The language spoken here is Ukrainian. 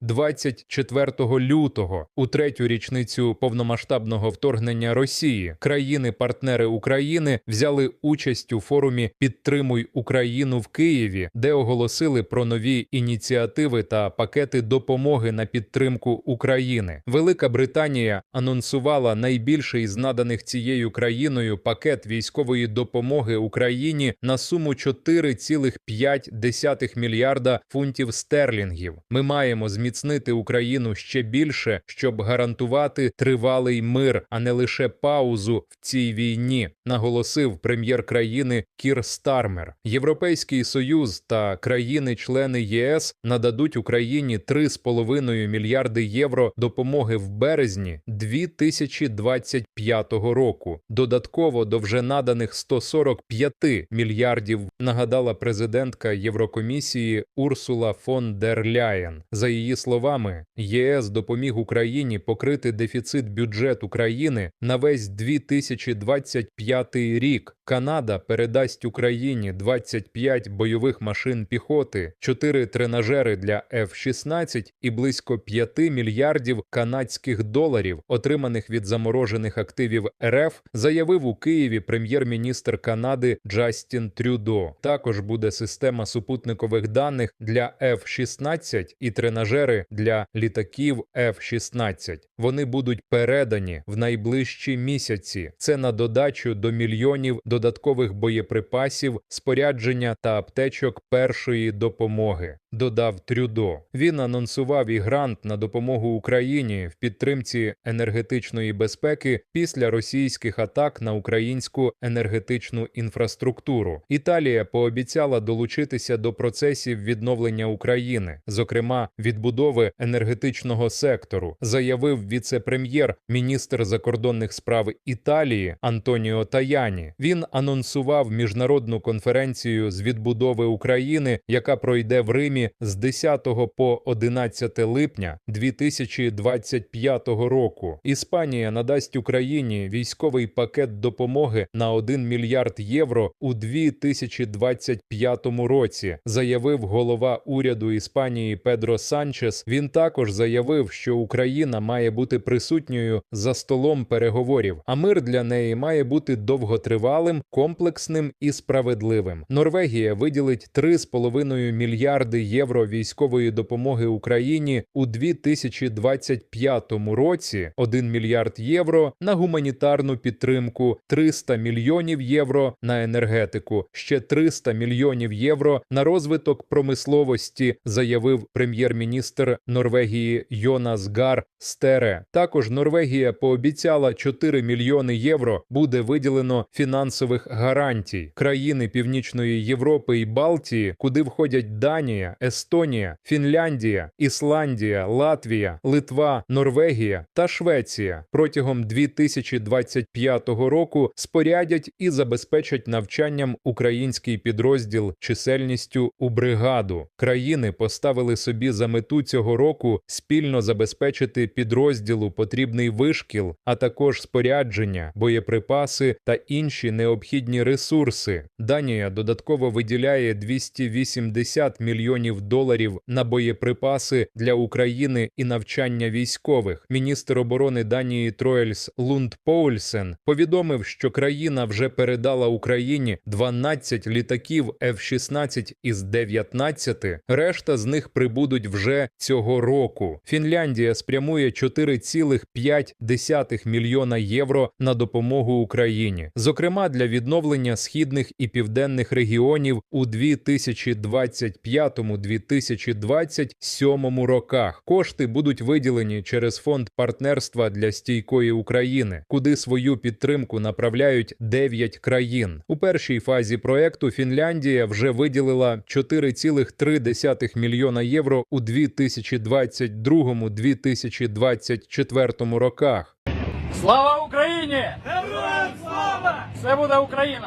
24 лютого, у третю річницю повномасштабного вторгнення Росії. Країни-партнери України взяли участь у форумі Підтримуй Україну в Києві, де оголосили про нові ініціативи та пакети допомоги на підтримку України. Велика Британія анонсувала найбільший з наданих цією країною пакет військової допомоги Україні на суму 4,5 мільярда фунтів стерлінгів. Ми маємо зміцнити Україну ще більше, щоб гарантувати тривалий мир, а не лише паузу в цій війні, наголосив прем'єр країни Кір Стармер. Європейський союз та країни-члени ЄС нададуть Україні 3,5 мільярди євро допомоги в березні 2025 року. Додатково до вже наданих 145 мільярдів нагадала президентка Єврокомісії Урсула фон дер Ляєн. За її словами, ЄС допоміг Україні покрити дефіцит бюджету країни на весь 2025 рік. Канада передасть Україні 25 бойових машин піхоти, 4 тренажери для F-16 і близько 5 мільярдів канадських доларів, отриманих від заморожених активів РФ, заявив у Києві прем'єр-міністр Канади Джастін Трюдо. Також буде система супутникових даних для F-16 і тренажери для літаків F-16. Вони будуть передані в найближчі місяці. Це на додачу до мільйонів додаткових боєприпасів, спорядження та аптечок першої допомоги. Додав Трюдо. Він анонсував і грант на допомогу Україні в підтримці енергетичної безпеки після російських атак на українську енергетичну інфраструктуру. Італія пообіцяла долучитися до процесів відновлення України, зокрема відбудови енергетичного сектору, заявив віце-прем'єр, міністр закордонних справ Італії Антоніо Таяні. Він анонсував міжнародну конференцію з відбудови України, яка пройде в Римі з 10 по 11 липня 2025 року. Іспанія надасть Україні військовий пакет допомоги на 1 мільярд євро у 2025 році, заявив голова уряду Іспанії Педро Санчес. Він також заявив, що Україна має бути присутньою за столом переговорів, а мир для неї має бути довготривалим, комплексним і справедливим. Норвегія виділить 3,5 мільярди євро військової допомоги Україні у 2025 році, 1 мільярд євро на гуманітарну підтримку, 300 мільйонів євро на енергетику, ще 300 мільйонів євро на розвиток промисловості, заявив прем'єр-міністр Норвегії Йонас Гар Стере. Також Норвегія пообіцяла 4 мільйони євро буде виділено фінансових гарантій. Країни Північної Європи і Балтії, куди входять Данія, Естонія, Фінляндія, Ісландія, Латвія, Литва, Норвегія та Швеція протягом 2025 року спорядять і забезпечать навчанням український підрозділ чисельністю у бригаду. Країни поставили собі за мету цього року спільно забезпечити підрозділу потрібний вишкіл, а також спорядження, боєприпаси та інші необхідні ресурси. Данія додатково виділяє 280 мільйонів доларів на боєприпаси для України і навчання військових. Міністр оборони Данії Троельс Лунд Поульсен повідомив, що країна вже передала Україні 12 літаків F-16 із 19, решта з них прибудуть вже цього року. Фінляндія спрямує 4,5 мільйона євро на допомогу Україні, зокрема для відновлення східних і південних регіонів у 2025-2027 роках. Кошти будуть виділені через фонд партнерства для стійкої України, куди свою підтримку направляють 9 країн. У першій фазі проекту Фінляндія вже виділила 4,3 мільйона євро у 2022-2024 роках. Слава Україні! Героям слава! Все буде Україна!